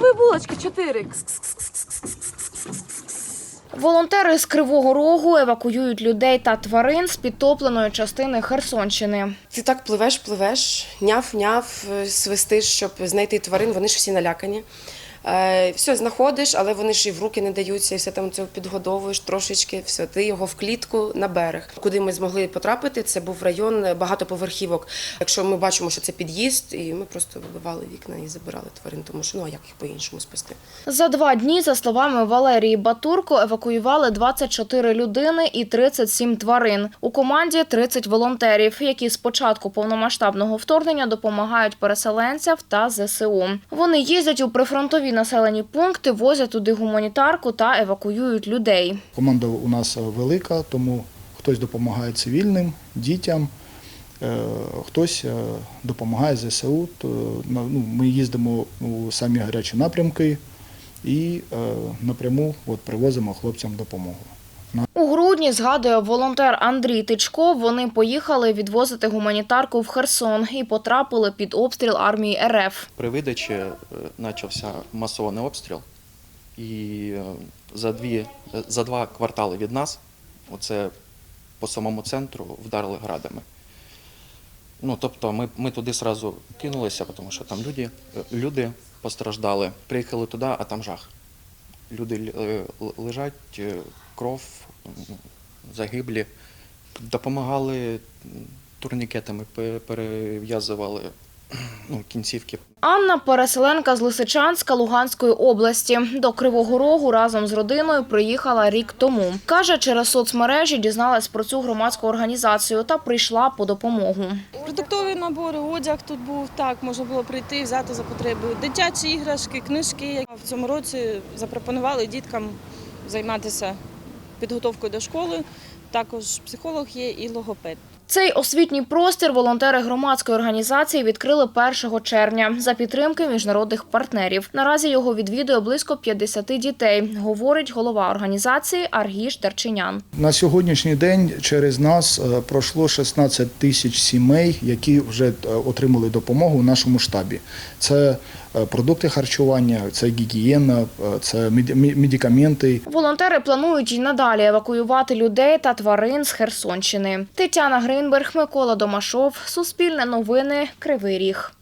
Требую булочки, чотири. Волонтери з Кривого Рогу евакуюють людей та тварин з підтопленої частини Херсонщини. Ти так пливеш, пливеш, няв-няв, е, свистиш, щоб знайти тварин, вони ж всі налякані. Е, все знаходиш, але вони ж і в руки не даються, і все там це підгодовуєш трошечки. Все, ти його в клітку на берег. Куди ми змогли потрапити, це був район багатоповерхівок. Якщо ми бачимо, що це під'їзд, і ми просто вибивали вікна і забирали тварин, тому що ну а як їх по-іншому спасти? За два дні, за словами Валерії Батурко, евакуювали 24 людини і 37 тварин. У команді 30 волонтерів, які з початку повномасштабного вторгнення допомагають переселенцям та ЗСУ. Вони їздять у прифронтові населені пункти, возять туди гуманітарку та евакуюють людей. Команда у нас велика, тому хтось допомагає цивільним, дітям, е, хтось е, допомагає ЗСУ. Ну, Ми їздимо у самі гарячі напрямки і е, напряму от, привозимо хлопцям допомогу. У грудні, згадує волонтер Андрій Тичко, вони поїхали відвозити гуманітарку в Херсон і потрапили під обстріл армії РФ. При видачі е, почався масований обстріл, і е, за, дві, за два квартали від нас, оце по самому центру, вдарили градами. Ну, тобто ми, ми туди одразу кинулися, тому що там люди, е, люди постраждали. Приїхали туди, а там жах. Люди е, лежать, е, кров, загиблі. Допомагали турнікетами, перев'язували ну, кінцівки Анна переселенка з Лисичанська Луганської області. До Кривого Рогу разом з родиною приїхала рік тому. Каже, через соцмережі дізналась про цю громадську організацію та прийшла по допомогу. Продуктові набори, одяг тут був так, можна було прийти, взяти за потребою. Дитячі іграшки, книжки. В цьому році запропонували діткам займатися підготовкою до школи. Також психолог є і логопед. Цей освітній простір волонтери громадської організації відкрили 1 червня за підтримки міжнародних партнерів. Наразі його відвідує близько 50 дітей, говорить голова організації Аргіш Дарчинян. На сьогоднішній день через нас е, пройшло 16 тисяч сімей, які вже е, отримали допомогу у нашому штабі. Це е, продукти харчування, це гігієна, це медикаменти. Волонтери планують і надалі евакуювати людей та тварин з Херсонщини. Тетяна Гринберг, Микола Домашов, Суспільне новини, Кривий Ріг.